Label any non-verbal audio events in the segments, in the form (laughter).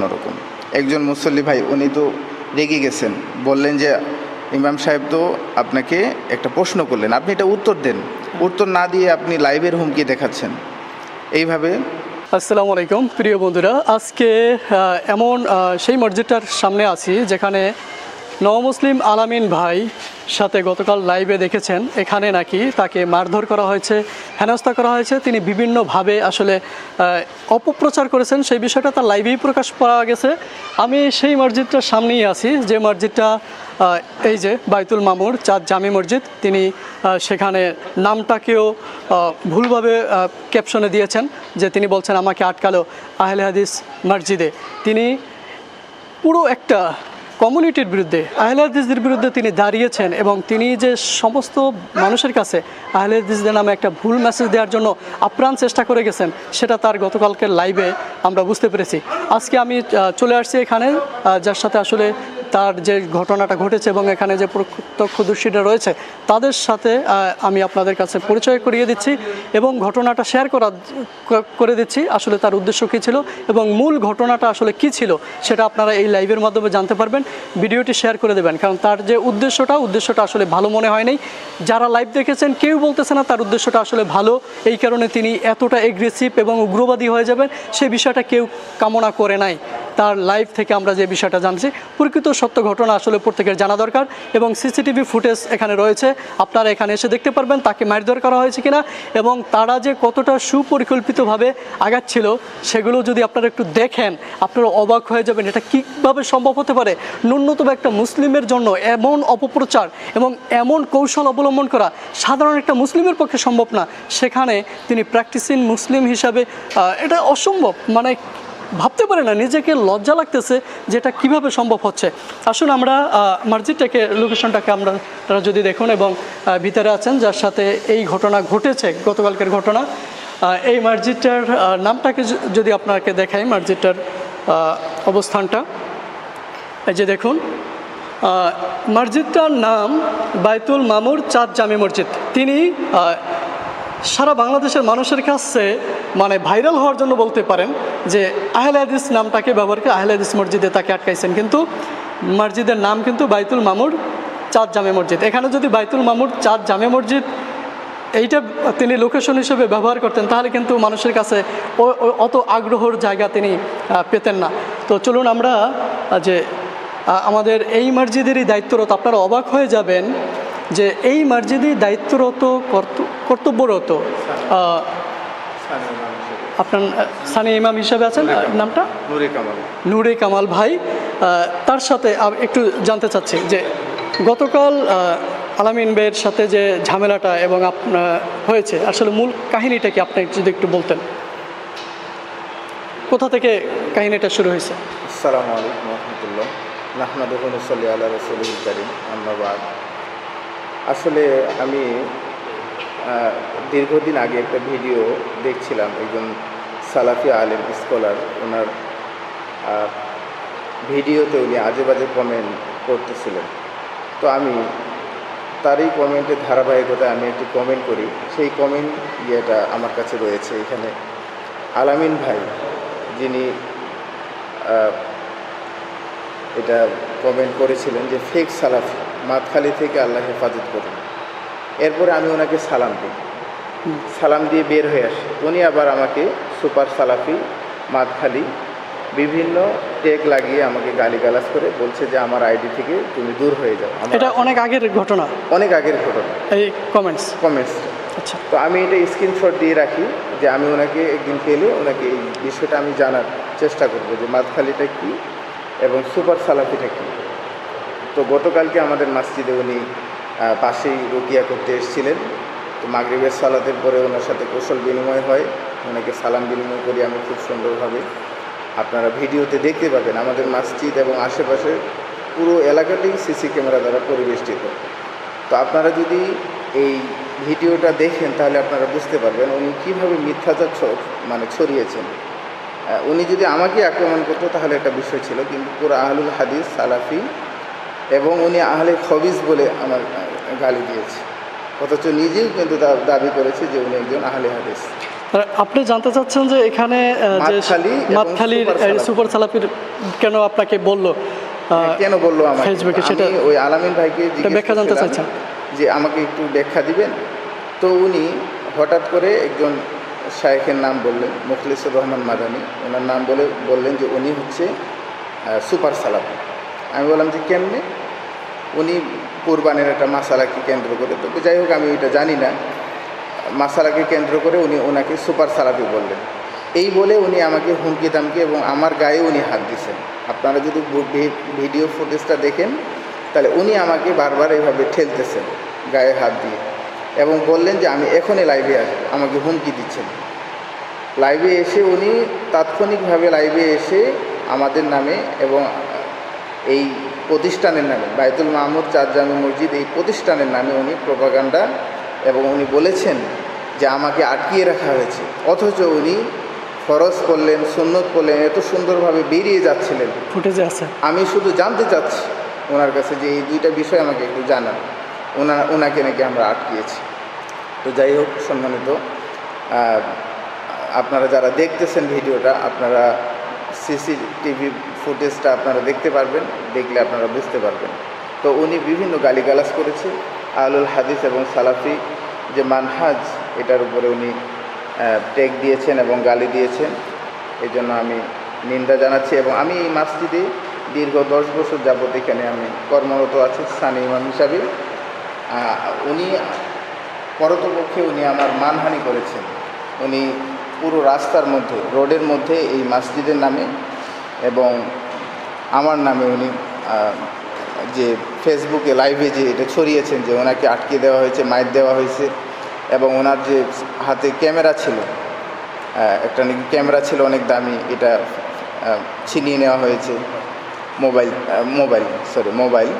অন্যরকম। একজন মুসল্লি ভাই উনি তো রেগে গেছেন। বললেন যে ইমাম সাহেব তো আপনাকে একটা প্রশ্ন করলেন। আপনি এটা উত্তর দেন। উত্তর না দিয়ে আপনি লাইভের হুমকি দেখাচ্ছেন। এইভাবে আসসালামু আলাইকুম প্রিয় বন্ধুরা। আজকে এমন সেই মসজিদটার সামনে আছি যেখানে নবমুসলিম আলামিন ভাই সাথে গতকাল লাইভে দেখেছেন। এখানে নাকি তাকে মারধর করা হয়েছে, হেনস্থা করা হয়েছে। তিনি বিভিন্নভাবে আসলে অপপ্রচার করেছেন। সেই বিষয়টা তার লাইভেই প্রকাশ পাওয়া গেছে। আমি সেই মসজিদটার সামনেই আছি, যে মসজিদটা এই যে বাইতুল মামুর, চাঁদ জামি মসজিদ, তিনি সেখানে নামটাকেও ভুলভাবে ক্যাপশনে দিয়েছেন, যে তিনি বলছেন, আমাকে আটকালো আহলে হাদিস মসজিদে। তিনি পুরো একটা কমিউনিটির বিরুদ্ধে আহলাদিসদের বিরুদ্ধে তিনি দাঁড়িয়েছেন এবং তিনি যে সমস্ত মানুষের কাছে আহলাদিসদের নামে একটা ভুল মেসেজ দেওয়ার জন্য আপ্রাণ চেষ্টা করে গেছেন, সেটা তার গতকালকে লাইভে আমরা বুঝতে পেরেছি। আজকে আমি চলে আসছি এখানে যার সাথে আসলে তার যে ঘটনাটা ঘটেছে এবং এখানে যে প্রত্যক্ষদর্শীরা রয়েছে, তাদের সাথে আমি আপনাদের কাছে পরিচয় করিয়ে দিচ্ছি এবং ঘটনাটা শেয়ার করা, করে দিচ্ছি, আসলে তার উদ্দেশ্য কী ছিল এবং মূল ঘটনাটা আসলে কী ছিল, সেটা আপনারা এই লাইভের মাধ্যমে জানতে পারবেন। ভিডিওটি শেয়ার করে দেবেন, কারণ তার যে উদ্দেশ্যটা উদ্দেশ্যটা আসলে ভালো মনে হয়নি যারা লাইভ দেখেছেন, কেউ বলতেছে না তার উদ্দেশ্যটা আসলে ভালো, এই কারণে তিনি এতটা এগ্রেসিভ এবং উগ্রবাদী হয়ে যাবেন, সে বিষয়টা কেউ কামনা করে নাই। তার লাইভ থেকে আমরা যে বিষয়টা জানছি, প্রকৃত সত্য ঘটনা আসলে প্রত্যেকের জানা দরকার এবং সিসিটিভি ফুটেজ এখানে রয়েছে। আপনারা এখানে এসে দেখতে পারবেন তাকে মারধর করা হয়েছে কিনা এবং তারা যে কতটা সুপরিকল্পিতভাবে আগাচ্ছিল, সেগুলো যদি আপনারা একটু দেখেন, আপনারা অবাক হয়ে যাবেন এটা কীভাবে সম্ভব হতে পারে। ন্যূনতম একটা মুসলিমের জন্য এমন অপপ্রচার এবং এমন কৌশল অবলম্বন করা সাধারণ একটা মুসলিমের পক্ষে সম্ভব না। সেখানে তিনি প্র্যাকটিসিং মুসলিম হিসাবে এটা অসম্ভব। মানে ভাবতে পারে না নিজেকে লজ্জা লাগতেছে যেটা কীভাবে সম্ভব হচ্ছে। আসুন আমরা আহ, মসজিদটাকে লোকেশনটাকে আমরা তারা যদি দেখুন এবং ভিতরে আছেন যার সাথে এই ঘটনা ঘটেছে গতকালকের ঘটনা এই মসজিদটার আহ, নামটাকে যদি আপনাকে দেখাই মসজিদটার আহ, অবস্থানটা। এই যে দেখুন মসজিদটার নাম বাইতুল মামুর চাঁদ জামি মসজিদ। তিনি সারা বাংলাদেশের মানুষের কাছে মানে ভাইরাল হওয়ার জন্য বলতে পারেন যে আহলে নামটাকে ব্যবহার করে আহলে হাদিস মসজিদে তাকে আটকাইছেন। কিন্তু মসজিদের নাম কিন্তু বাইতুল মামুর চাঁদ জামে মসজিদ। এখানে যদি বাইতুল মামুর চাঁদ জামে মসজিদ এইটা তিনি লোকেশন হিসেবে ব্যবহার করতেন, তাহলে কিন্তু মানুষের কাছে অত আগ্রহর জায়গা তিনি পেতেন না। তো চলুন আমরা যে আমাদের এই মসজিদেরই দায়িত্বরত, আপনারা অবাক হয়ে যাবেন যে এই মসজিদই দায়িত্বরত কর্ত- কর্তব্যরত আপনার স্থানীয় ইমাম হিসাবে আছেন? নামটা? নুরে কামাল। নূরে কামাল ভাই। তার সাথে একটু জানতে চাচ্ছি যে গতকাল আলামিন ভাইয়ের সাথে যে ঝামেলাটা এবং আপনার হয়েছে আসলে মূল কাহিনীটা কি? আপনি যদি একটু বলতেন। কোথা থেকে কাহিনীটা শুরু হয়েছে? আসসালামু আলাইকুম রহমতুল্লাহ। আল্লাহ রসুল করিম। আহমাবাদ আসলে আমি দীর্ঘদিন আগে একটা ভিডিও দেখছিলাম একজন সালাফি আলেম স্কলার। ওনার ভিডিওতে উনি আজে বাজে কমেন্ট করতেছিলেন। তো আমি তারই কমেন্টের ধারাবাহিকতায় আমি একটি কমেন্ট করি। সেই কমেন্ট ইয়েটা আমার কাছে রয়েছে এখানে। আলামিন ভাই, যিনি এটা কমেন্ট করেছিলেন যে, ফেক সালাফি, মাতখালি থেকে আল্লাহ হেফাজত করুন। এরপরে আমি ওনাকে সালাম দিই। সালাম দিয়ে বের হয়ে আসি। উনি আবার আমাকে সুপার সালাফি মাতখালি বিভিন্ন টেক লাগিয়ে আমাকে গালিগালাজ করে বলছে যে আমার আইডি থেকে তুমি দূর হয়ে যাও। এটা অনেক আগের ঘটনা। অনেক আগের ঘটনা। এই কমেন্টস কমেন্টস আচ্ছা। তো আমি এটা স্ক্রিনশট দিয়ে রাখি যে আমি ওনাকে একদিন পেলে ওনাকে এই বিষয়টা আমি জানার চেষ্টা করব যে মাতখালিটা কী এবং সুপার সালাফিটা কী। তো গতকালকে আমাদের মসজিদে উনি পাশেই রুকিয়া করতে এসেছিলেন। তো মাগরিবের সালাতের পরে ওনার সাথে কৌশল বিনিময় হয়। ওনাকে সালাম বিনিময় করি আমি খুব সুন্দরভাবে। আপনারা ভিডিওতে দেখতে পাবেন আমাদের মসজিদ এবং আশেপাশের পুরো এলাকাতেই সিসি ক্যামেরা দ্বারা পরিবেষ্টিত। তো আপনারা যদি এই ভিডিওটা দেখেন, তাহলে আপনারা বুঝতে পারবেন উনি কীভাবে মিথ্যাচার মানে ছড়িয়েছেন। উনি যদি আমাকে আক্রমণ করতো, তাহলে একটা বিষয় ছিল, কিন্তু পুরো আহলুল হাদিস সালাফি এবং উনি আহলে খবিজ বলে আমার গালি দিয়েছে। অথচ নিজেও কিন্তু দাবি করেছে যে উনি একজন আহলে হাদিস। আপনি জানতে চাচ্ছেন যে এখানে মাতখালির সুপার সালাফির কেন আপনাকে বলল? আহ, কেন বলল ফেসবুকে সেটা- ওই আলামিন ভাইকে ব্যাখ্যা জানতে চাইছেন। যে আমাকে একটু ব্যাখ্যা দিবেন? তো উনি হঠাৎ করে একজন শায়েখের নাম বললেন মুখলিসুর রহমান মাদানি। ওনার নাম বলে বললেন যে উনি হচ্ছে সুপার সালাফি। আমি বললাম যে কেমনে? উনি কোরবানের একটা মাসালাকে কেন্দ্র করে। তো যাই হোক, আমি এটা জানি না। মাসালাকে কেন্দ্র করে উনি ওনাকে সুপার সালাফি বললেন। এই বলে উনি আমাকে হুমকি দামকি এবং আমার গায়ে উনি হাত দিয়েছেন। আপনারা যদি ভিডিও ফুটেজটা দেখেন, তাহলে উনি আমাকে বারবার এইভাবে ঠেলতেছেন গায়ে হাত দিয়ে এবং বললেন যে আমি এখনই লাইভে আসব আমাকে হুমকি দিচ্ছেন। লাইভে এসে উনি তাৎক্ষণিকভাবে লাইভে এসে আমাদের নামে এবং এই প্রতিষ্ঠানের নামে বাইতুল মাহমুদ চার জামি মসজিদ এই প্রতিষ্ঠানের নামে উনি প্রপাগান্ডা এবং উনি বলেছেন যে আমাকে আটকিয়ে রাখা হয়েছে। অথচ উনি ফরজ করলেন সুন্নত করলেন এত সুন্দরভাবে বেরিয়ে যাচ্ছিলেন। ফুটেজে আছে। আমি শুধু জানতে চাচ্ছি ওনার কাছে যে এই দুইটা বিষয় আমাকে একটু জানান। ওনা ওনাকে নাকি আমরা আটকিয়েছি। তো যাই হোক সম্মানিত আপনারা যারা দেখতেছেন ভিডিওটা আপনারা সিসিটিভি ফুটেজটা আপনারা দেখতে পারবেন, দেখলে আপনারা বুঝতে পারবেন। তো উনি বিভিন্ন গালিগালাজ করেছে, আলুল হাদিস এবং সালাফি যে মানহাজ, এটার উপরে উনি টেক দিয়েছেন এবং গালি দিয়েছেন। এই জন্য আমি নিন্দা জানাচ্ছি এবং আমি এই মাসজিদে দীর্ঘ দশ বছর যাবত এখানে আমি কর্মরত আছি স্থানীয় ইমাম হিসাবে। উনি, পরতপক্ষে উনি আমার মানহানি করেছেন। উনি পুরো রাস্তার মধ্যে রোডের মধ্যে এই মসজিদের নামে এবং আমার নামে উনি যে ফেসবুকে লাইভে যে এটা ছড়িয়েছেন যে ওনাকে আটকে দেওয়া হয়েছে মাইর দেওয়া হয়েছে এবং ওনার যে হাতে ক্যামেরা ছিল একটা নাকি ক্যামেরা ছিল অনেক দামি এটা ছিনিয়ে নেওয়া হয়েছে মোবাইল মোবাইল সরি মোবাইল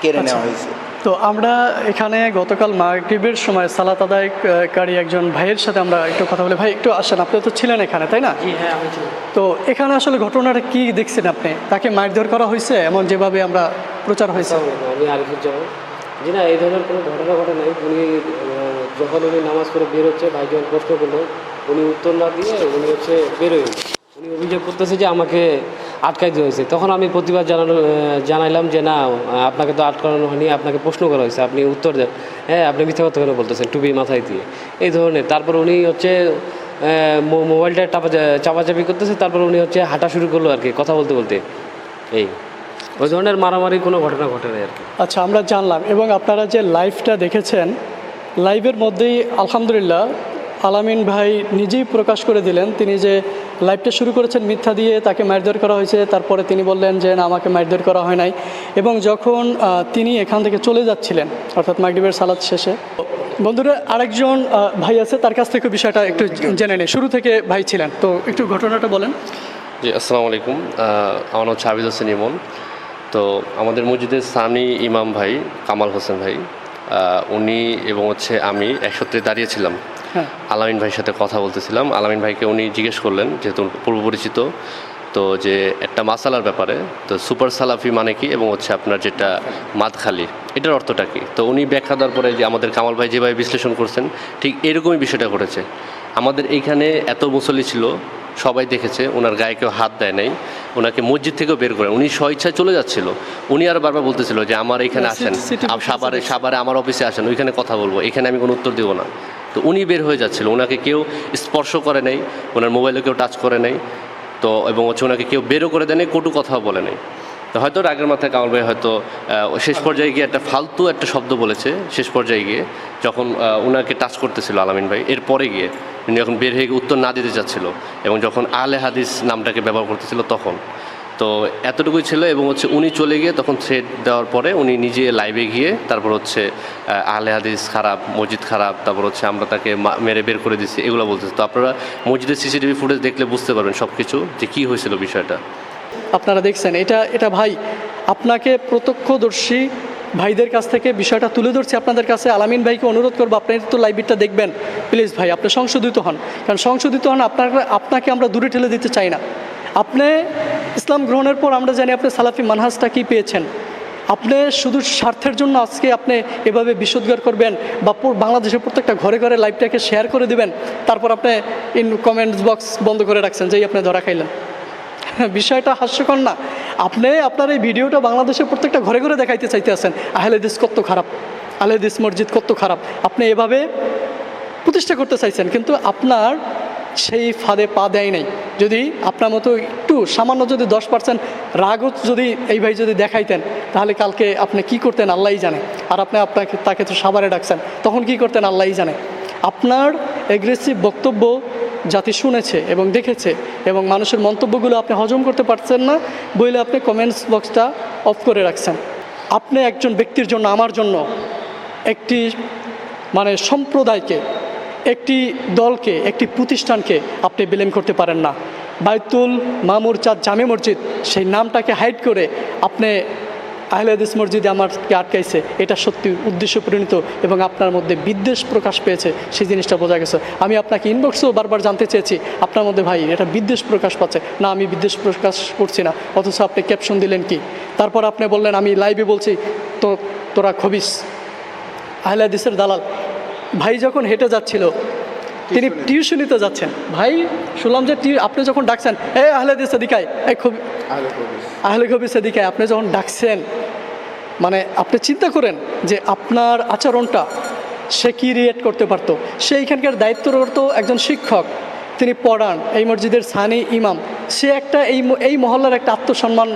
কেড়ে নেওয়া হয়েছে। তো আমরা এখানে গতকাল মাগরিবের সময় সালাত আদায়কারী একজন ভাইয়ের সাথে আমরা একটু কথা বলি। ভাই একটু আসেন। আপনি তো ছিলেন এখানে তাই না? হ্যাঁ আমি তো এখানে আসলে ঘটনাটা কি দেখছেন আপনি? তাকে মারধর করা হয়েছে? এমন যেভাবে আমরা প্রচার হয়েছে। আমি আরিফুজ্জামান জি না এই ধরনের কোনো ঘটনা ঘটে নাই। উনি যখন উনি নামাজ পড়ে বের হচ্ছে ভাই যখন প্রশ্ন করল উনি উত্তর না দিয়ে উনি হচ্ছে বেরোয়। উনি অভিযোগ করতেছে যে আমাকে আটকাই দেওয়া হয়েছে। তখন আমি প্রতিবাদ জানানো জানাইলাম যে না, আপনাকে তো আটকানো হয়নি, আপনাকে প্রশ্ন করা হয়েছে, আপনি উত্তর দেন। হ্যাঁ আপনি মিথ্যা কথা কেন বলতেছেন, টুপি মাথায় দিয়ে? এই ধরনের। তারপর উনি হচ্ছে মোবাইলটা চাপা চাপাচাপি করতেছে, তারপর উনি হচ্ছে হাঁটা শুরু করল আর কি, কথা বলতে বলতে। এই। ওই ধরনের মারামারি কোনো ঘটনা ঘটে নাই আর কি। আচ্ছা আমরা জানলাম, এবং আপনারা যে লাইভটা দেখেছেন লাইভের মধ্যেই আলহামদুলিল্লাহ আলামিন ভাই নিজেই প্রকাশ করে দিলেন। তিনি যে লাইভটা শুরু করেছেন মিথ্যা দিয়ে তাকে মারধর করা হয়েছে, তারপরে তিনি বললেন যে, না, আমাকে মারধর করা হয় নাই। এবং যখন তিনি এখান থেকে চলে যাচ্ছিলেন, অর্থাৎ মাগরিবের সালাদ শেষে। বন্ধুরা, আরেকজন ভাই আছে, তার কাছ থেকে বিষয়টা একটু জেনে নেই। শুরু থেকে ভাই ছিলেন। তো একটু ঘটনাটা বলেন। জি, আসসালামু আলাইকুম। আমার নাম হচ্ছে আবিদ হোসেন ইমন। তো আমাদের মসজিদের সানি ইমাম ভাই, কামাল হোসেন ভাই উনি এবং হচ্ছে আমি একসত্রে দাঁড়িয়েছিলাম আলামিন ভাইয়ের সাথে কথা বলতেছিলাম। আলামিন ভাইকে উনি জিজ্ঞেস করলেন, যেহেতু পূর্ব পরিচিত, তো যে একটা মাসালার ব্যাপারে, তো সুপার সালাফি মানে কি এবং হচ্ছে আপনার যেটা মাদখালি, এটার অর্থটা কি? তো উনি ব্যাখ্যা দেওয়ার পরে যে আমাদের কামাল ভাই যেভাবে বিশ্লেষণ করছেন, ঠিক এরকমই বিষয়টা ঘটেছে। আমাদের এইখানে এত মুসল্লি ছিল সবাই দেখেছে ওনার গায়ে কেউ হাত দেয় নাই ওনাকে মসজিদ থেকেও বের করে উনি স্বইচ্ছায় চলে যাচ্ছিল। উনি আর বারবার বলতেছিল যে আমার এখানে আসেন সাবারে সাভারে আমার অফিসে আসেন ওইখানে কথা বলব এখানে আমি কোনো উত্তর দেবো না। তো উনি বের হয়ে যাচ্ছিল ওনাকে কেউ স্পর্শ করে নেই ওনার মোবাইলে কেউ টাচ করে নেই তো এবং হচ্ছে ওনাকে কেউ বেরও করে দেয়নি কটু কথাও বলে নাই। তো হয়তো রাগের মাথায় কামাল ভাই হয়তো শেষ পর্যায়ে গিয়ে একটা ফালতু একটা শব্দ বলেছে, শেষ পর্যায়ে গিয়ে, যখন ওনাকে টাচ করতেছিল আলামিন ভাই, এরপরে গিয়ে উনি যখন বের হয়ে গিয়ে উত্তর না দিতে চাচ্ছিল এবং যখন আলে হাদিস নামটাকে ব্যবহার করতেছিল তখন। তো এতটুকুই ছিল এবং হচ্ছে উনি চলে গিয়ে তখন থ্রেড দেওয়ার পরে উনি নিজে লাইভে গিয়ে তারপর হচ্ছে আহলে হাদিস খারাপ মসজিদ খারাপ, তারপর হচ্ছে আমরা তাকে মেরে বের করে দিচ্ছি এগুলো বলতেছে। তো আপনারা মসজিদের সিসিটিভি ফুটেজ দেখলে বুঝতে পারবেন সব কিছু যে কী হয়েছিল বিষয়টা। আপনারা দেখছেন, এটা এটা ভাই, আপনাকে প্রত্যক্ষদর্শী ভাইদের কাছ থেকে বিষয়টা তুলে ধরছি আপনাদের কাছে। আলামিন ভাইকে অনুরোধ করব, আপনি তো লাইভটা দেখবেন। প্লিজ ভাই, আপনি সংশোধিত হন। কারণ সংশোধিত হন, আপনার, আপনাকে আমরা দূরে ঠেলে দিতে চাই না। আপনি ইসলাম গ্রহণের পর আমরা জানি আপনি সালাফি মানহাজটা কী পেয়েছেন। আপনি শুধু স্বার্থের জন্য আজকে আপনি এভাবে বিশুদ্ধার করবেন বা বাংলাদেশের প্রত্যেকটা ঘরে ঘরে লাইভটাকে শেয়ার করে দিবেন, তারপর আপনি ইন কমেন্টস বক্স বন্ধ করে রাখছেন, যেই আপনি ধরা খাইলেন। (laughs) বিষয়টা হাস্যকর না। আপনি আপনার এই ভিডিওটা বাংলাদেশের প্রত্যেকটা ঘরে ঘরে দেখাইতে চাইতে আছেন আহলেদিস কত খারাপ আহলেদিস মসজিদ কত খারাপ। আপনি এভাবে প্রতিষ্ঠা করতে চাইছেন, কিন্তু আপনার সেই ফাঁদে পা দেয় নাই। যদি আপনার মতো একটু সামান্য যদি দশ পার্সেন্ট রাগও যদি এই ভাই যদি দেখাইতেন, তাহলে কালকে আপনি কি করতেন আল্লাহই জানে। আর আপনি আপনাকে, তাকে তো সাবারে ডাকছেন, তখন কি করতেন আল্লাহই জানে। আপনার এগ্রেসিভ বক্তব্য জাতি শুনেছে এবং দেখেছে এবং মানুষের মন্তব্যগুলো আপনি হজম করতে পারছেন না, বইলে আপনি কমেন্টস বক্সটা অফ করে রাখছেন। আপনি একজন ব্যক্তির জন্য, আমার জন্য একটি মানে সম্প্রদায়কে, একটি দলকে, একটি প্রতিষ্ঠানকে আপনি বিলেম করতে পারেন না। বাইতুল মামুর চাঁদ জামে মসজিদ, সেই নামটাকে হাইড করে আপনি আহলেদিস মসজিদে আমারকে আটকাইছে এটা সত্যি উদ্দেশ্য পরিণত এবং আপনার মধ্যে বিদ্বেষ প্রকাশ পেয়েছে সেই জিনিসটা বোঝা গেছে। আমি আপনাকে ইনবক্সেও বারবার জানতে চেয়েছি আপনার মধ্যে ভাই এটা বিদ্বেষ প্রকাশ পাচ্ছে। না আমি বিদ্বেষ প্রকাশ করছি না অথচ আপনি ক্যাপশন দিলেন কি? তারপর আপনি বললেন আমি লাইভে বলছি তো তোরা খবিস। আহলাদিসের দালাল ভাই যখন হেঁটে যাচ্ছিল তিনি টিউশনিতে যাচ্ছেন। ভাই শুনলাম যে টিউ- আপনি যখন ডাকছেন এ আহলাদিস দিকায় এই খুব আহলে কবির। আহলে কবির সেদিকে আপনি যখন ডাকছেন মানে আপনি চিন্তা করেন যে আপনার আচরণটা সে কী রিয়েক্ট করতে পারতো? সে এইখানকার দায়িত্বরত একজন শিক্ষক, তিনি পড়ান এই মসজিদের সানি ইমাম। সে একটা এই এই মহল্লার একটা আত্মসম্মান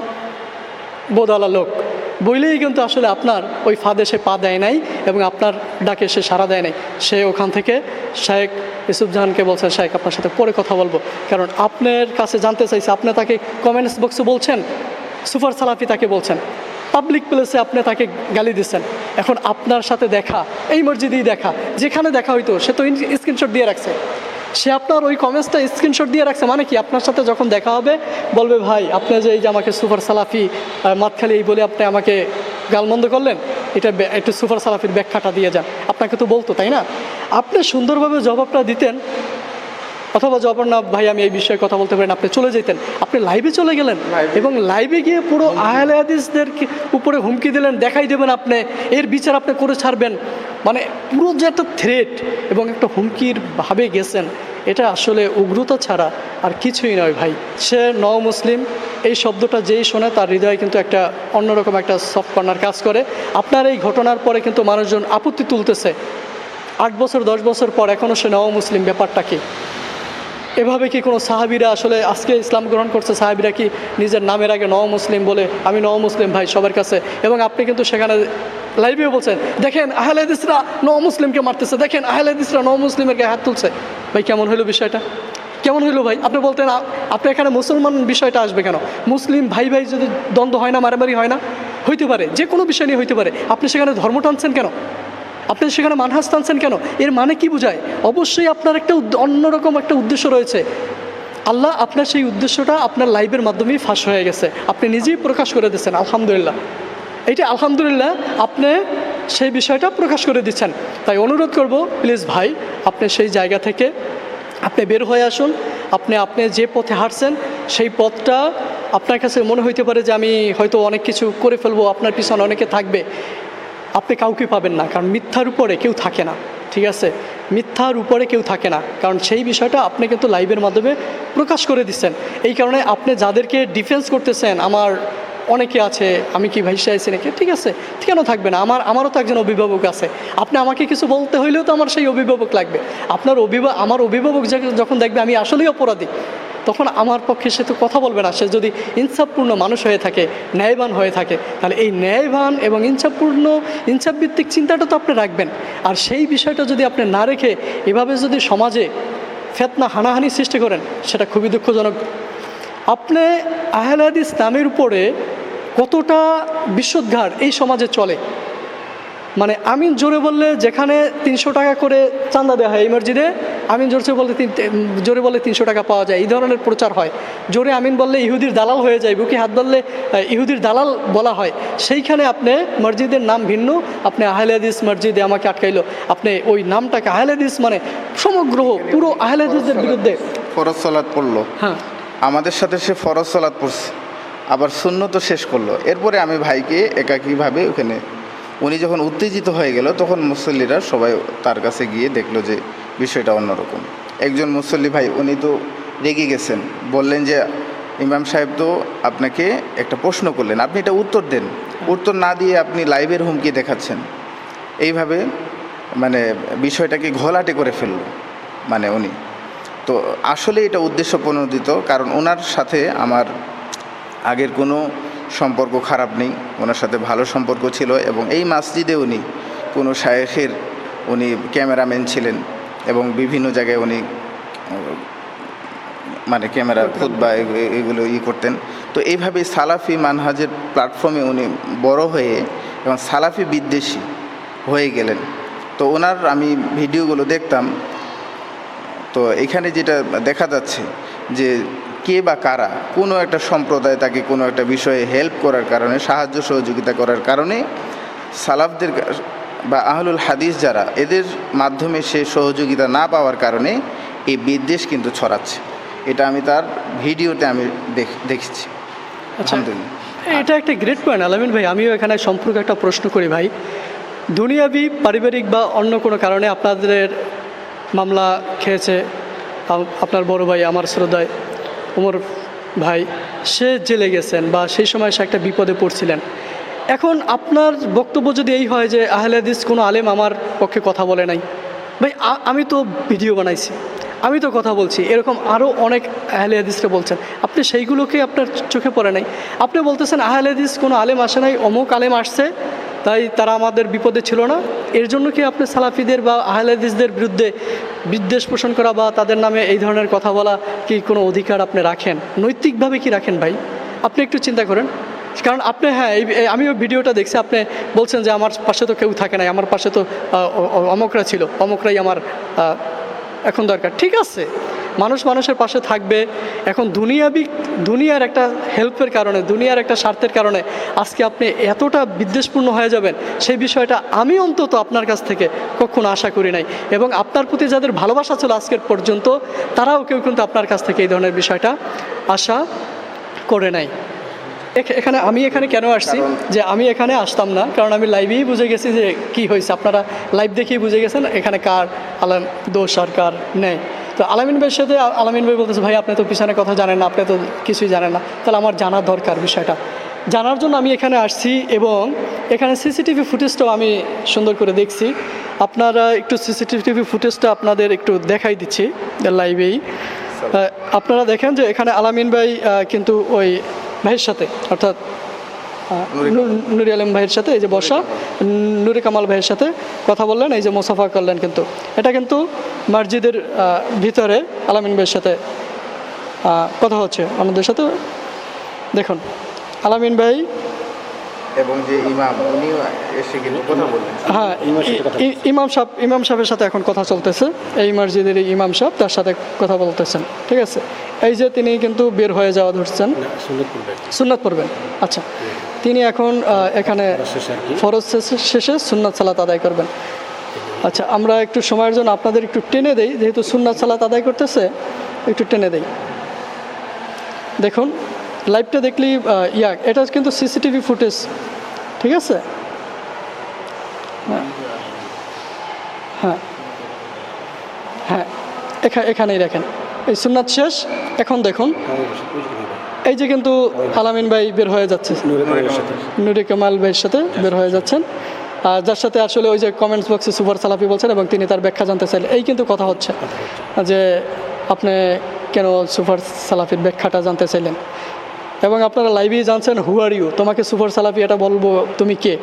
বোধওয়ালা লোক। বইলেই কিন্তু আসলে আপনার ওই ফাঁদে সে পা দেয় নাই এবং আপনার ডাকে সে সাড়া দেয় নাই। সে ওখান থেকে শায়েক ইসুফ জাহানকে বলছেন, শায়েক, আপনার সাথে পরে কথা বলব। কারণ আপনার কাছে জানতে চাইছে, আপনি তাকে কমেন্টস বক্সে বলছেন, সুপার সালাফি তাকে বলছেন। পাবলিক প্লেসে আপনি তাকে গালি দিচ্ছেন। এখন আপনার সাথে দেখা, এই মসজিদেই দেখা, যেখানে দেখা হইতো, সে তো স্ক্রিনশট দিয়ে রাখছে। সে আপনার ওই কমেন্টসটা স্ক্রিনশট দিয়ে রাখছে মানে কি? আপনার সাথে যখন দেখা হবে, বলবে, ভাই, আপনি যে এই যে আমাকে সুপার সালাফি মাতখালি এই বলে আপনি আমাকে গালমন্দ করলেন, এটা একটু সুপার সালাফির ব্যাখ্যাটা দিয়ে যান। আপনাকে তো বলতো, তাই না? আপনি সুন্দরভাবে জবাবটা দিতেন অথবা না ভাই আমি এই বিষয়ে কথা বলতে পারি না আপনি চলে যেতেন। আপনি লাইভে চলে গেলেন? এবং লাইভে গিয়ে পুরো আহলে হাদিসদের উপরে হুমকি দিলেন দেখাই দেবেন আপনি এর বিচার আপনি করে ছাড়বেন। মানে পুরো যে একটা থ্রেট এবং একটা হুমকির ভাবে গেছেন এটা আসলে উগ্রতা ছাড়া আর কিছুই নয় ভাই। সে ন মুসলিম এই শব্দটা যেই শোনে তার হৃদয়ে কিন্তু একটা অন্যরকম একটা সফট কর্নার কাজ করে। আপনার এই ঘটনার পরে কিন্তু মানুষজন আপত্তি তুলতেছে। আট বছর দশ বছর পর এখনও সে নব মুসলিম ব্যাপারটা কি? এভাবে কি কোনো সাহাবিরা আসলে আজকে ইসলাম গ্রহণ করছে? সাহাবিরা কি নিজের নামের আগে নও মুসলিম বলে, আমি নও মুসলিম ভাই সবার কাছে এবং আপনি কিন্তু সেখানে লাইভেও বলছেন, দেখেন আহলেদিসরা নও মুসলিমকে মারতেছে, দেখেন আহলেদিসরা নও মুসলিমের গায়ে হাত তুলছে ভাই, কেমন হইল বিষয়টা? কেমন হইল ভাই? আপনি বলতেন আপনি এখানে মুসলমান বিষয়টা আসবে কেন? মুসলিম ভাই ভাই যদি দ্বন্দ্ব হয় না, মারামারি হয় না? হইতে পারে, যে কোনো বিষয় নিয়ে হইতে পারে। আপনি সেখানে ধর্ম টানছেন কেন? আপনি সেখানে মানহাস টানছেন কেন? এর মানে কি বোঝায়? অবশ্যই আপনার একটা অন্যরকম একটা উদ্দেশ্য রয়েছে। আল্লাহ আপনার সেই উদ্দেশ্যটা আপনার লাইভের মাধ্যমেই ফাঁস হয়ে গেছে। আপনি নিজেই প্রকাশ করে দিচ্ছেন, আলহামদুলিল্লাহ। এইটা আলহামদুলিল্লাহ আপনি সেই বিষয়টা প্রকাশ করে দিচ্ছেন। তাই অনুরোধ করব, প্লিজ ভাই, আপনি সেই জায়গা থেকে আপনি বের হয়ে আসুন। আপনি আপনি যে পথে হাঁটছেন, সেই পথটা আপনার কাছে মনে হইতে পারে যে আমি হয়তো অনেক কিছু করে ফেলব, আপনার পিছনে অনেকে থাকবে। আপনি কাউকে পাবেন না, কারণ মিথ্যার উপরে কেউ থাকে না, ঠিক আছে? মিথ্যার উপরে কেউ থাকে না, কারণ সেই বিষয়টা আপনি কিন্তু লাইভের মাধ্যমে প্রকাশ করে দিচ্ছেন। এই কারণে আপনি যাদেরকে ডিফেন্স করতেছেন, আমার অনেকে আছে, আমি কি ভাইসে আছি নাকি? ঠিক আছে, কেন থাকবে না? আমার, আমারও তো একজন অভিভাবক আছে। আপনি আমাকে কিছু বলতে হইলেও তো আমার সেই অভিভাবক লাগবে। আপনার অভিভাবক আমার অভিভাবক যখন দেখবে আমি আসলেই অপরাধী, তখন আমার পক্ষে সে তো কথা বলবে না। সে যদি ইনসাফপূর্ণ মানুষ হয়ে থাকে, ন্যায়বান হয়ে থাকে, তাহলে এই ন্যায়বান এবং ইনসাফপূর্ণ, ইনসাফভিত্তিক চিন্তাটা তো আপনি রাখবেন। আর সেই বিষয়টা যদি আপনি না রেখে এভাবে যদি সমাজে ফেতনা হানাহানি সৃষ্টি করেন, সেটা খুবই দুঃখজনক। আপনি আহলাদ ইসলামের উপরে কতটা বিশ্বদ্ঘাট এই সমাজে চলে? মানে আমিন জোরে বললে যেখানে তিনশো টাকা করে চান্দা দেওয়া হয় এই মসজিদে আমিন জোরছে বললে তিন জোরে বললে তিনশো টাকা পাওয়া যায়। এই ধরনের প্রচার হয়। জোরে আমিন বললে ইহুদির দালাল হয়ে যায় বুকে হাত বললে ইহুদির দালাল বলা হয়। সেইখানে আপনি মসজিদের নাম ভিন্ন আপনি আহলেদিস মসজিদে আমাকে আটকাইলো। আপনি ওই নামটাকে আহলেদিস মানে সমগ্র পুরো আহলেদিসদের বিরুদ্ধে। ফরজ সালাত পড়ল। হ্যাঁ। আমাদের সাথে সে ফরজ সালাদ পড়ছে। আবার শূন্য তো শেষ করল। এরপরে আমি ভাইকে একাকীভাবে ওখানে, উনি যখন উত্তেজিত হয়ে গেল, তখন মুসল্লিরা সবাই তার কাছে গিয়ে দেখল যে বিষয়টা অন্যরকম। একজন মুসল্লি ভাই, উনি তো রেগে গেছেন। বললেন যে, ইমাম সাহেব তো আপনাকে একটা প্রশ্ন করলেন, আপনি এটা উত্তর দেন। উত্তর না দিয়ে আপনি লাইভের হুমকি দেখাচ্ছেন। এইভাবে মানে বিষয়টাকে ঘোলাটে করে ফেলল মানে উনি। তো আসলে এটা উদ্দেশ্য প্রণোদিত কারণ ওনার সাথে আমার আগের কোনো সম্পর্ক খারাপ নেই, ওনার সাথে ভালো সম্পর্ক ছিল এবং এই মসজিদে উনি কোনো শায়েখের উনি ক্যামেরাম্যান ছিলেন এবং বিভিন্ন জায়গায় উনি মানে ক্যামেরা খুদ বা এগুলো ই করতেন। তো এইভাবে সালাফি মানহাজের প্ল্যাটফর্মে উনি বড় হয়ে এবং সালাফি বিদ্বেষী হয়ে গেলেন। তো ওনার আমি ভিডিওগুলো দেখতাম। তো এখানে যেটা দেখা যাচ্ছে যে কে বা কারা কোনো একটা সম্প্রদায় তাকে কোনো একটা বিষয়ে হেল্প করার কারণে সাহায্য সহযোগিতা করার কারণে সালাফদের বা আহলুল হাদিস যারা এদের মাধ্যমে সে সহযোগিতা না পাওয়ার কারণে এই বিদ্বেষ কিন্তু ছড়াচ্ছে। এটা আমি তার ভিডিওতে আমি দেখ- দেখেছি। আলহামদুলিল্লাহ। এটা একটা গ্রেট পয়েন্ট আলামিন ভাই আমিও এখানে সম্পর্কে একটা প্রশ্ন করি ভাই। দুনিয়াবি পারিবারিক বা অন্য কোনো কারণে আপনাদের মামলা খেয়েছে আপনার বড় ভাই আমার শ্রদ্ধায়। ওমর ভাই, সে জেলে গেছেন বা সেই সময় সে একটা বিপদে পড়ছিলেন। এখন আপনার বক্তব্য যদি এই হয় যে আহলে হাদিস কোনো আলেম আমার পক্ষে কথা বলে নাই। ভাই আমি তো ভিডিও বানাইছি, আমি তো কথা বলছি, এরকম আরও অনেক আহলে হাদিসকে বলছেন। আপনি সেইগুলোকে আপনার চোখে পড়ে নাই। আপনি বলতেছেন আহলে হাদিস কোনো আলেম আসে নাই, অমুক আলেম আসছে তাই তারা আমাদের বিপদে ছিল না। এর জন্য কি আপনি সালাফিদের বা আহলে হাদিসদের বিরুদ্ধে বিদ্বেষ পোষণ করা বা তাদের নামে এই ধরনের কথা বলা কি কোনো অধিকার আপনি রাখেন? নৈতিকভাবে কি রাখেন ভাই? আপনি একটু চিন্তা করেন। কারণ আপনি হ্যাঁ এই এই- আমিও ভিডিওটা দেখছি, আপনি বলছেন যে আমার পাশে তো কেউ থাকে নাই, আমার পাশে তো অমকরা ছিল। অমকরাই আমার এখন দরকার। ঠিক আছে। মানুষ মানুষের পাশে থাকবে। এখন দুনিয়াবি দুনিয়ার একটা হেল্পের কারণে দুনিয়ার একটা স্বার্থের কারণে আজকে আপনি এতটা বিদ্বেষপূর্ণ হয়ে যাবেন সেই বিষয়টা আমি অন্তত আপনার কাছ থেকে কখনো আশা করি নাই। এবং আপনার প্রতি যাদের ভালোবাসা ছিল আজকের পর্যন্ত তারাও কেউ কিন্তু আপনার কাছ থেকে এই ধরনের বিষয়টা আশা করে নাই। এখ- এখানে আমি এখানে কেন আসছি? যে আমি এখানে আসতাম না কারণ আমি লাইভেই বুঝে গেছি যে কি হয়েছে। আপনারা লাইভ দেখেই বুঝে গেছেন এখানে কার আলাম দোষ আর কার নেই। তো আলামিন ভাইয়ের সাথে আলামিন ভাই বলতেছে ভাই আপনি তো পিছনে কথা জানেন না আপনি তো কিছুই জানেন না। তাহলে আমার জানা দরকার বিষয়টা। জানার জন্য আমি এখানে আসছি এবং এখানে সিসিটিভি ফুটেজটাও আমি সুন্দর করে দেখছি। আপনারা একটু সিসিটিভি ফুটেজটা আপনাদের একটু দেখাই দিচ্ছি লাইভেই। আপনারা দেখেন যে এখানে আলামিন ভাই কিন্তু ওই ভাইয়ের সাথে অর্থাৎ নুরি আলম। ভাইয়ের সাথে এই যে বসা। নুরি কামাল ভাইয়ের সাথে কথা বললেন এই যে মোসাফা করলেন কিন্তু। এটা কিন্তু মসজিদের ভিতরে আলামিন ভাইয়ের সাথে কথা হচ্ছে। আমাদের সাথে দেখুন আলামিন ভাই এবং যে ইমাম উনিও এসে কিন্তু কথা বললেন। হ্যাঁ ইমাম সাহেব ইমাম সাহেবের সাথে এখন কথা চলতেছে। এই মসজিদের ইমাম সাহেব তার সাথে কথা বলতেছেন। ঠিক আছে? এই যে তিনি কিন্তু বের হয়ে যাওয়া ধরছেন। সুন্নাত পড়বেন আচ্ছা। তিনি এখন এখানে ফরজ শেষে- শেষে সুন্নাত সালাত আদায় করবেন। আচ্ছা আমরা একটু সময়ের জন্য আপনাদের একটু টেনে দেই যেহেতু সুন্নাত সালাত আদায় করতেছে একটু টেনে দেই। দেখুন লাইভটা দেখলেই আহ, ইয়া এটা কিন্তু সিসিটিভি ফুটেজ ঠিক আছে? হ্যাঁ। হ্যাঁ। হ্যাঁ এখা- এখানেই রাখেন। এই সুন্নাত শেষ এখন দেখুন। এই যে কিন্তু আলামিন ভাই বের হয়ে যাচ্ছে। নুরি কামাল ভাইয়ের সাথে বের হয়ে যাচ্ছেন। আর যার সাথে আসলে ওই যে কমেন্টস বক্সে সুপার সালাফি বলছেন এবং তিনি তার ব্যাখ্যা জানতে চাইলেন এই কিন্তু কথা হচ্ছে যে আপনি কেন সুপার সালাফির ব্যাখ্যাটা জানতে চাইলেন? এবং আপনারা লাইভেই জানছেন হু আর ইউ তোমাকে সুপার সালাফি এটা বলব তুমি কে?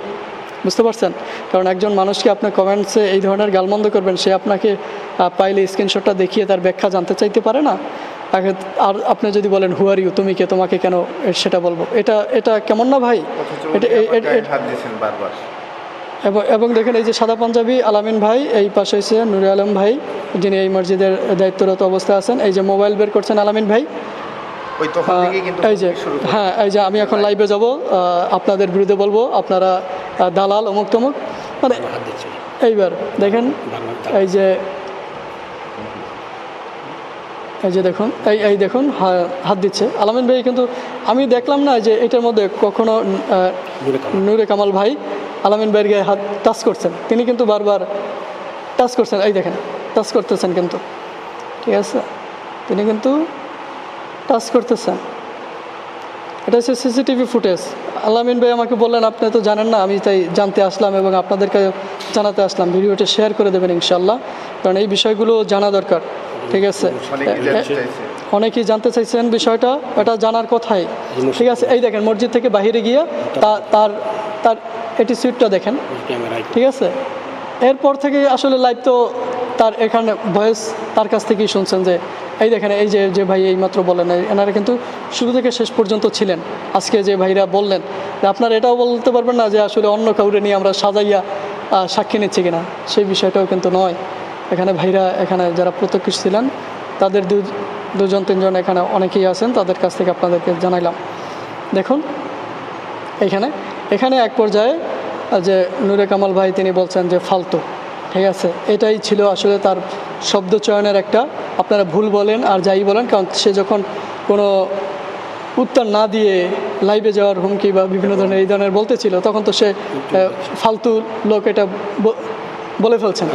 বুঝতে পারছেন? কারণ একজন মানুষকে আপনি কমেন্টসে এই ধরনের গালমন্দ করবেন সে আপনাকে পাইলে স্ক্রিনশটটা দেখিয়ে তার ব্যাখ্যা জানতে চাইতে পারে না? আর আপনি যদি বলেন হু আর ইউ তুমি কে? তোমাকে কেন সেটা বলব? এটা এটা কেমন না ভাই? এবং এবং দেখেন এই যে সাদা পাঞ্জাবি আলামিন ভাই এই পাশে হচ্ছে নুরে আলম ভাই যিনি এই মসজিদের দায়িত্বরত অবস্থায় আছেন। এই যে মোবাইল বের করছেন আলামিন ভাই। এই যে হ্যাঁ এই যে আমি এখন লাইভে যাব আপনাদের বিরুদ্ধে বলব আপনারা দালাল অমুক তমুক। মানে এইবার দেখেন এই যে এই যে দেখুন এই এই দেখুন হাত দিচ্ছে। আলামিন ভাই কিন্তু আমি দেখলাম না যে এটার মধ্যে কখনো নূরে কামাল। ভাই আলামিন ভাইয়ের গায়ে হাত টাচ করছেন। তিনি কিন্তু বারবার টাচ করছেন। এই দেখেন টাচ করতেছেন কিন্তু। ঠিক আছে? তিনি কিন্তু টাচ করতেছেন। এটা হচ্ছে সিসিটিভি ফুটেজ। আলামিন ভাই আমাকে বললেন আপনি তো জানেন না আমি তাই জানতে আসলাম এবং আপনাদেরকে জানাতে আসলাম। ভিডিওটা শেয়ার করে দেবেন ইনশাল্লাহ কারণ এই বিষয়গুলো জানা দরকার। ঠিক আছে। অনেকেই জানতে চাইছেন বিষয়টা এটা জানার কথাই। ঠিক আছে এই দেখেন মসজিদ থেকে বাইরে গিয়ে তার তার অ্যাটিচিউডটা দেখেন। ঠিক আছে? এরপর থেকে আসলে লাইভ তো তার এখানে ভয়েস তার কাছ থেকেই শুনছেন যে এই দেখেন এই যে যে ভাই এইমাত্র বলেন এনারা কিন্তু শুরু থেকে শেষ পর্যন্ত ছিলেন। আজকে যে ভাইরা বললেন আপনারা এটাও বলতে পারবেন না যে আসলে অন্য কাউরে নিয়ে আমরা সাজাইয়া সাক্ষী নিচ্ছি কিনা সেই বিষয়টাও কিন্তু নয়। এখানে ভাইরা এখানে যারা প্রত্যক্ষ ছিলেন তাদের দু- দুজন তিনজন এখানে অনেকেই আছেন তাদের কাছ থেকে আপনাদেরকে জানাইলাম। দেখুন এখানে এখানে এক পর্যায়ে যে নুরে কামাল ভাই তিনি বলছেন যে ফালতু ঠিক আছে? এটাই ছিল আসলে তার শব্দ চয়নের একটা আপনারা ভুল বলেন আর যাই বলেন কারণ সে যখন কোনো উত্তর না দিয়ে লাইভে যাওয়ার হুমকি বা বিভিন্ন ধরনের এই ধরনের বলতে ছিল তখন তো সে ফালতু লোক এটা বলে ফেলছেন?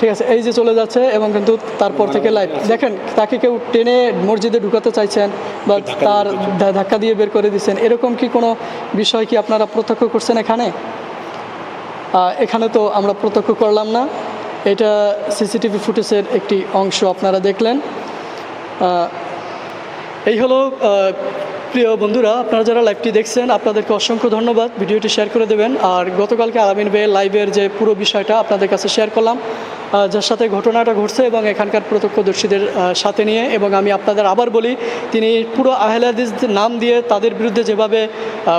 ঠিক আছে এই যে চলে যাচ্ছে এবং কিন্তু তারপর থেকে লাইভ দেখেন তাকে কেউ টেনে মসজিদে ঢুকাতে চাইছেন বা তার ধাক্কা দিয়ে বের করে দিচ্ছেন এরকম কি কোনো বিষয় কি আপনারা প্রত্যক্ষ করছেন এখানে? এখানে তো আমরা প্রত্যক্ষ করলাম না। এটা সিসিটিভি ফুটেজের একটি অংশ আপনারা দেখলেন। এই হলো প্রিয় বন্ধুরা, আপনারা যারা লাইভটি দেখছেন, আপনাদেরকে অসংখ্য ধন্যবাদ। ভিডিওটি শেয়ার করে দেবেন। আর গতকালকে আলামিন ভাইয়ের লাইভের যে পুরো বিষয়টা আপনাদের কাছে শেয়ার করলাম যার সাথে ঘটনাটা ঘটছে এবং এখানকার প্রত্যক্ষদর্শীদের সাথে নিয়ে এবং আমি আপনাদের আবার বলি, তিনি পুরো আহলাদিস নাম দিয়ে তাদের বিরুদ্ধে যেভাবে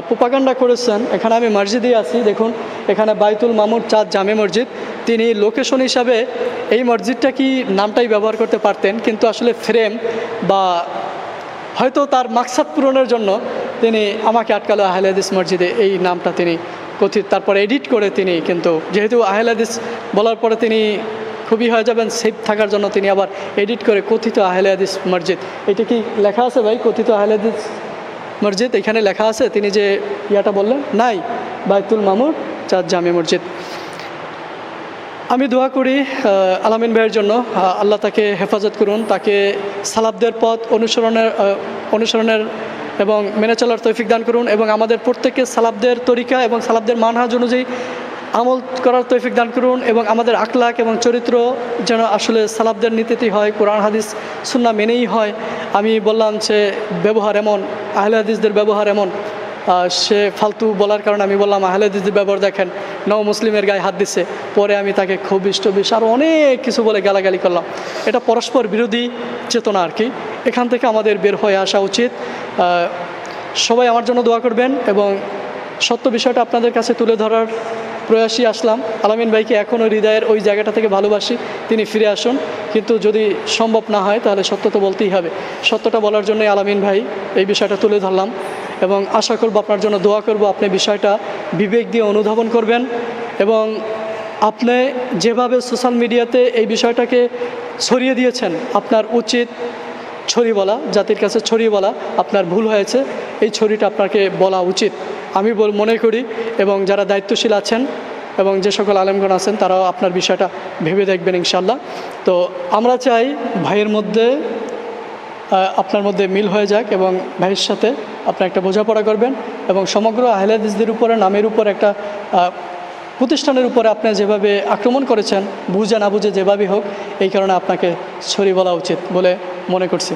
প্রোপাগান্ডা করেছেন, এখানে আমি মসজিদে আছি। দেখুন, এখানে বাইতুল মামুর চাঁদ জামে মসজিদ। তিনি লোকেশন হিসাবে এই মসজিদটা কি নামটাই ব্যবহার করতে পারতেন, কিন্তু আসলে ফ্রেম বা হয়তো তার মাকসাদ পূরণের জন্য তিনি আমাকে আটকালো আহলাদিস মসজিদে। এই নামটা তিনি কথিত। তারপরে এডিট করে তিনি কিন্তু, যেহেতু আহলাদিস বলার পরে তিনি খুবই হয়ে যাবেন সেফ থাকার জন্য তিনি আবার এডিট করে কথিত আহলাদিস মসজিদ। এটা কি লেখা আছে ভাই, কথিত আহলাদিস মসজিদ? এখানে লেখা আছে, তিনি যে ইয়াটা বললেন, নাই বাইতুল মামুর চাঁদ জামে মসজিদ। আমি দোয়া করি আলামিন ভাইয়ের জন্য আল্লাহ তাকে হেফাজত করুন, তাকে সালাবদের পথ অনুসরণের অনুসরণের এবং মেনে চলার তৌফিক দান করুন এবং আমাদের প্রত্যেককে সালাবদের তরিকা এবং সালাবদের মানহাজ অনুযায়ী আমল করার তৌফিক দান করুন এবং আমাদের আকলাক এবং চরিত্র যেন আসলে সালাবদের নীতিতেই হয়, কোরআন, হাদিস সুন্না মেনেই হয়। আমি বললাম যে ব্যবহার এমন, আহলে হাদিসদের ব্যবহার এমন। সে ফালতু বলার কারণে আমি বললাম, আহলে হাদিসদের ব্যবহার দেখেন, নও মুসলিমের গায়ে হাত দিচ্ছে পরে আমি তাকে খুব ইষ্ট বিষ আরও অনেক কিছু বলে গালাগালি করলাম। এটা পরস্পর বিরোধী চেতনা আর কি এখান থেকে আমাদের বের হয়ে আসা উচিত। সবাই আমার জন্য দোয়া করবেন এবং সত্য বিষয়টা আপনাদের কাছে তুলে ধরার প্রয়াসী আসলাম। আলামিন ভাইকে এখনও হৃদয়ের ওই জায়গাটা থেকে ভালোবাসি, তিনি ফিরে আসুন। কিন্তু যদি সম্ভব না হয়, তাহলে সত্য তো বলতেই হবে। সত্যটা বলার জন্যই আলামিন ভাই এই বিষয়টা তুলে ধরলাম। এবং আশা করব আপনার জন্য দোয়া করব, আপনি বিষয়টা বিবেক দিয়ে অনুধাবন করবেন এবং আপনি যেভাবে সোশ্যাল মিডিয়াতে এই বিষয়টাকে ছড়িয়ে দিয়েছেন, আপনার উচিত ছড়ি বলা, জাতির কাছে ছড়িয়ে বলা, আপনার ভুল হয়েছে, এই ছড়িটা আপনাকে বলা উচিত। আমি বল, মনে করি এবং যারা দায়িত্বশীল আছেন এবং যে সকল আলেমগণ আছেন, তারাও আপনার বিষয়টা ভেবে দেখবেন ইনশাল্লাহ তো আমরা চাই ভাইয়ের মধ্যে আপনার মধ্যে মিল হয়ে যাক এবং ভাইয়ের সাথে আপনি একটা বোঝাপড়া করবেন এবং সমগ্র আহলেদিসদের উপরে, নামের উপর, একটা প্রতিষ্ঠানের উপরে আপনি যেভাবে আক্রমণ করেছেন, বুঝে না বুঝে যেভাবেই হোক, এই কারণে আপনাকে ছড়ি বলা উচিত বলে মনে করছি।